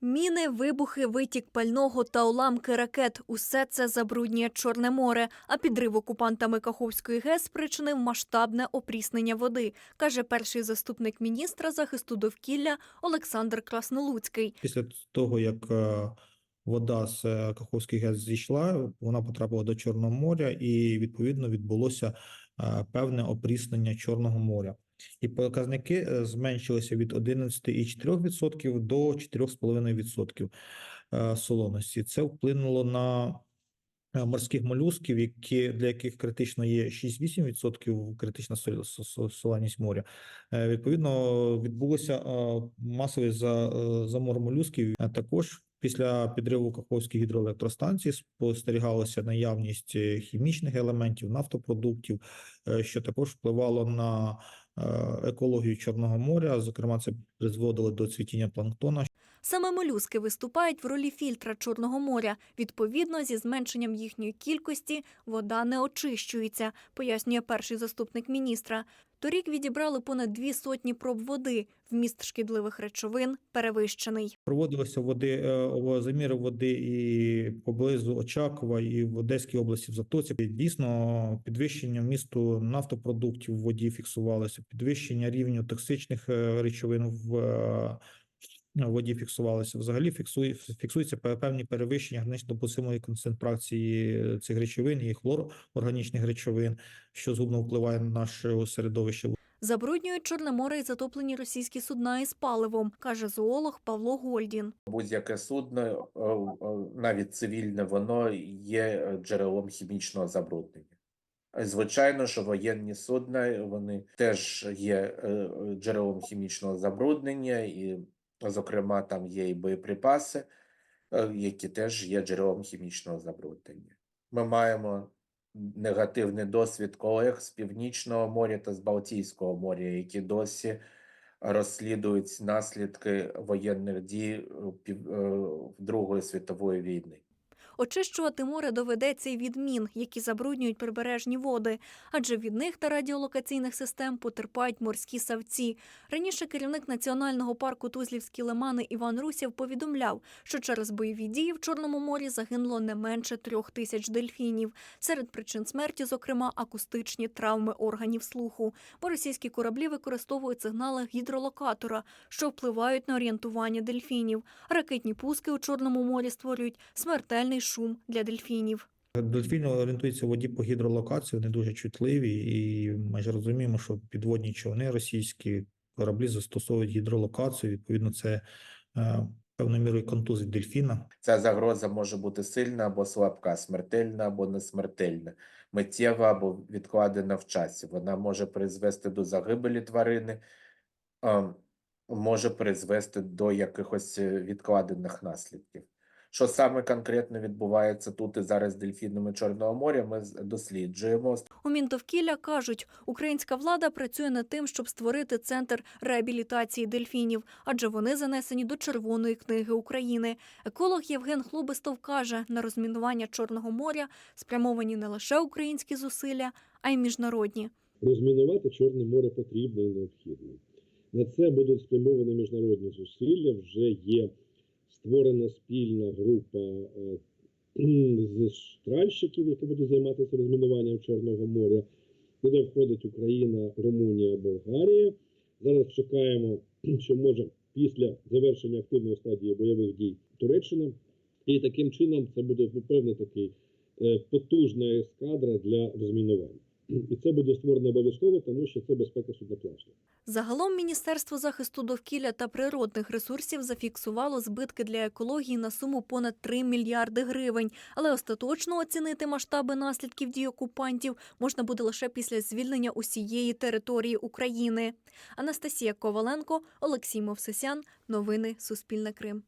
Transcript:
Міни, вибухи, витік пального та уламки ракет – усе це забруднює Чорне море. А підрив окупантами Каховської ГЕС спричинив масштабне опріснення води, каже перший заступник міністра захисту довкілля Олександр Краснолуцький. Після того, як е, вода з е, Каховських ГЕС зійшла, вона потрапила до Чорного моря, і відповідно відбулося е, певне опріснення Чорного моря. І показники е, зменшилися від 11,4% до 4,5% е, солоності. Це вплинуло на е, морських молюсків, які для яких критично є 6-8% критична солоність моря. Відповідно, відбулося масовий за- замор молюсків. Також після підриву Каховської гідроелектростанції спостерігалася наявність е, хімічних елементів, нафтопродуктів, е, що також впливало на е, екологію Чорного моря. Зокрема, це призводило до цвітіння планктона, Саме молюски виступають в ролі фільтра Чорного моря. Відповідно, зі зменшенням їхньої кількості вода не очищується, пояснює перший заступник міністра. Торік відібрали понад дві сотні проб води. Вміст шкідливих речовин перевищений. Проводилися води е, заміри води і поблизу Очакова, і в Одеській області в Затоці. Дійсно, підвищення вмісту нафтопродуктів в воді фіксувалося, підвищення рівню токсичних е, речовин е, в воді фіксувалося. Взагалі фіксує фіксуються певні перевищення гранично допустимої концентрації цих речовин і хлорорганічних речовин, що згубно впливає на наше середовище. Забруднюють Чорне море і затоплені російські судна із паливом, каже зоолог Павло Гольдін. Будь-яке судно, е, е, навіть цивільне, воно є е, джерелом хімічного забруднення. Е, Звичайно, що воєнні судна вони теж є е, е, джерелом хімічного забруднення, і, зокрема, там є і боєприпаси, е, які теж є джерелом хімічного забруднення. Ми маємо негативний досвід колег з Північного моря та з Балтійського моря, які досі розслідують наслідки воєнних дій е, Другої світової війни. Очищувати море доведеться й від мін, які забруднюють прибережні води, адже від них та радіолокаційних систем потерпають морські савці. Раніше керівник національного парку Тузлівські лимани Іван Русєв повідомляв, що через бойові дії в Чорному морі загинуло не менше трьох тисяч дельфінів. Серед причин смерті, зокрема, акустичні травми органів слуху, бо російські кораблі використовують сигнали гідролокатора, що впливають на орієнтування дельфінів. Ракетні пуски у Чорному морі створюють смертельний шум для дельфінів. Дельфіни орієнтуються в воді по гідролокації, вони дуже чутливі, і ми ж розуміємо, що підводні човни російські кораблі застосовують гідролокацію. Відповідно, це е, певною мірою контузить дельфіна. Ця загроза може бути сильна або слабка, смертельна або несмертельна, миттєва або відкладена в часі. Вона може призвести до загибелі тварини, а, може призвести до якихось відкладених наслідків. Що саме конкретно відбувається тут і зараз з дельфінами Чорного моря, ми досліджуємо. У Мінтовкілля кажуть, українська влада працює над тим, щоб створити центр реабілітації дельфінів, адже вони занесені до Червоної книги України. Еколог Євген Хлобистов каже, на розмінування Чорного моря спрямовані не лише українські зусилля, а й міжнародні. Розмінувати Чорне море потрібно і необхідно. На це будуть спрямовані міжнародні зусилля. Вже є створена спільна група е, з тральщиків, які будуть займатися розмінуванням Чорного моря. Туди входить Україна, Румунія, Болгарія. Зараз чекаємо, що може після завершення активної стадії бойових дій Туреччина. І таким чином це буде певний такий е, потужна ескадра для розмінування. І це буде створено обов'язково, тому що це безпека судноплавства. Загалом Міністерство захисту довкілля та природних ресурсів зафіксувало збитки для екології на суму понад 3 мільярди гривень. Але остаточно оцінити масштаби наслідків дій окупантів можна буде лише після звільнення усієї території України. Анастасія Коваленко, Олексій Мовсесян. Новини Суспільне Крим.